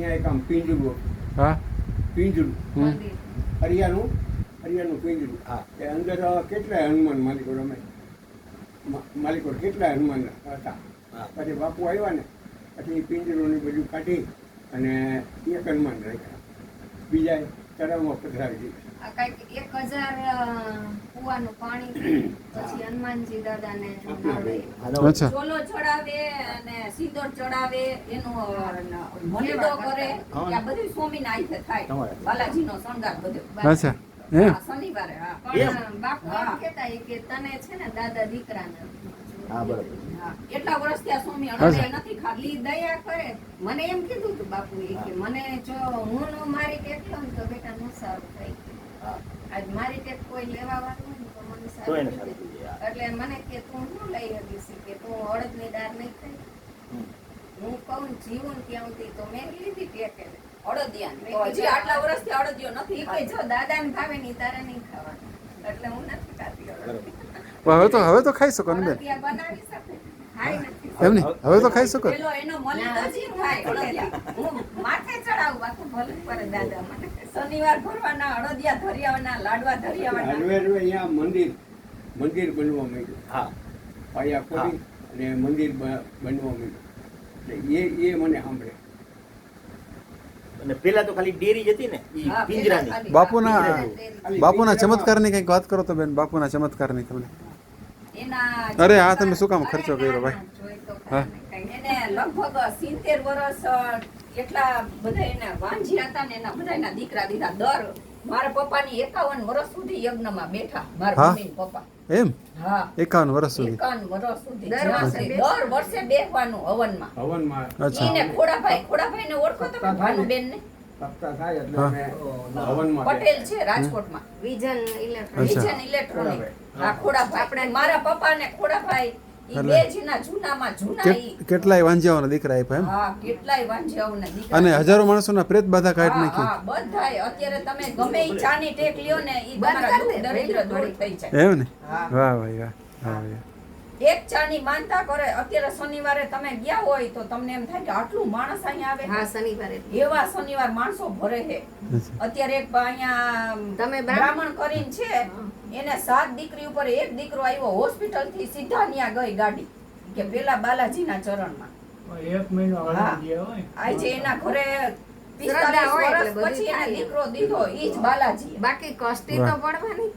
ત્યાં એક આમ પિંજરું હા? પિંજરું. હરિયાનું? હરિયાનું પિંજરું. હા. એ અંદર કેટલાય હનુમાન માલિકો રમે? માલિકો કેટલાય હનુમાન હતા? હા. પછી બાપુ આવ્યા ને પછી પિંજરું ને બધું કાઢી અને એક હનુમાન રાખ્યા. બીજા તળાવમાં પધરાવી દીધા આ એક હજાર અ, પાણી પછી હનુમાનજી દાદાને ચોલો ચડાવે અને સિંદૂર ચડાવે. એનો કરે. આ બધું સ્વામીના હાથે થાય. બાલાજી નો શણગાર બધો. અચ્છા. શનિવારે હા. પણ બાપુ એમ કેતા કે તને છે ને દાદા દીકરાને હા બરાબર. એટલા વર્ષ ત્યાં સ્વામી? અચ્છા. નથી ખાલી દયા કરે. મને એમ કીધું તું બાપુ એ કે મને જો હું નો મારી ટેક લઉં તો બેટા નું સારું થાય. આજ મારી ટેક કોઈ લેવા વાળું ને તો મને સારું થઈ થઈ. એટલે મને કે તું શું લઈ શકીશ કે તું અડદની દાળ નહીં ખાઈ હું કહું જીવન જીવું ને ત્યાં સુધી તો મેં લીધી ટેક એને. અડદિયા હજી આટલા વર્ષથી અડદિયો નથી ઈ કે જો દાદાને ભાવે ની તારે નહીં ખાવાનું. એટલે હું નથી ખાતી અડદિયા. હવે તો હવે તો ખાઈ શકો ને બેન એમ નહીં હવે તો ખાઈ શકો શનિવાર ભરવાના અડદિયા ધરિયાવાના લાડવા ધરિયાવાના મંદિર મંદિર બનવા માંડ્યું હા પાયા અને મંદિર બનવા માંડ્યું એ એ મને સાંભળે અને પેલા તો ખાલી ડેરી જતી ને ઈ પિંજરાની બાપુના બાપુના ચમત્કારની કંઈક વાત કરો તો બેન બાપુના ચમત્કારની તમને અરે હા તમે શું કામ ખર્ચો કર્યો ભાઈ? હા. એને લગભગ સિત્તેર વર્ષ એટલા બધા એને વાંજી હતા ને એના બધા એના દીકરા દીધા દર. મારા પપ્પાની એકાવન વર્ષ સુધી યજ્ઞમાં બેઠા મારા મમ્મી પપ્પા. એમ? હા. એકાવન વર્ષ સુધી? એકાવન વર્ષ સુધી દર વર્ષે. દર વર્ષે બેસવાનું હવનમાં. હવનમાં. અચ્છા. એને ખોડાભાઈ ખોડાભાઈ ને ઓળખો તમે ભાનુબેન ને. પટેલ છે રાજકોટમાં. Vision electronic. Vision electronic Khodabhai. હા ખોડાભાઈ. આપણે મારા પપ્પા ને ખોડાભાઈ ઈ એટલે- બે જના જૂનામાં જૂના કેટ- ઈ કેટલાય વાંજિયાઓના દીકરા આપ્યા એમ? હા કેટલાય વાંઝાઓના દીકરા અને હજારો માણસોના પ્રેત બાધા કાઢ હા, નાખી અત્યારે તમે ગમે ચાની ટેક લ્યો ને એમ ને? હા. વાહ ભાઈ વાહ વાહ ભાઈ એક ચાની માનતા કરે. અત્યારે શનિવારે તમે ગયા હોય તો તમને એમ થાય કે આટલું માણસ અહીંયા આવે. હા શનિવારે. એવા શનિવાર માણસો ભરે છે. અત્યારે એક અહીંયા તમે બ્રાહ્મણ કરીને છે. એને સાત દીકરી ઉપર એક દીકરો આવ્યો હોસ્પિટલથી સીધા ન્યા ગઈ ગાડી. કે પેલા બાલાજીના ચરણમાં. એક મહિનો આજે એના ઘરે પિસ્તાલીસ વર્ષ પછી એને દીકરો દીધો ઈ જ બાલાજી બાકી કષ્ટી તો પડવાની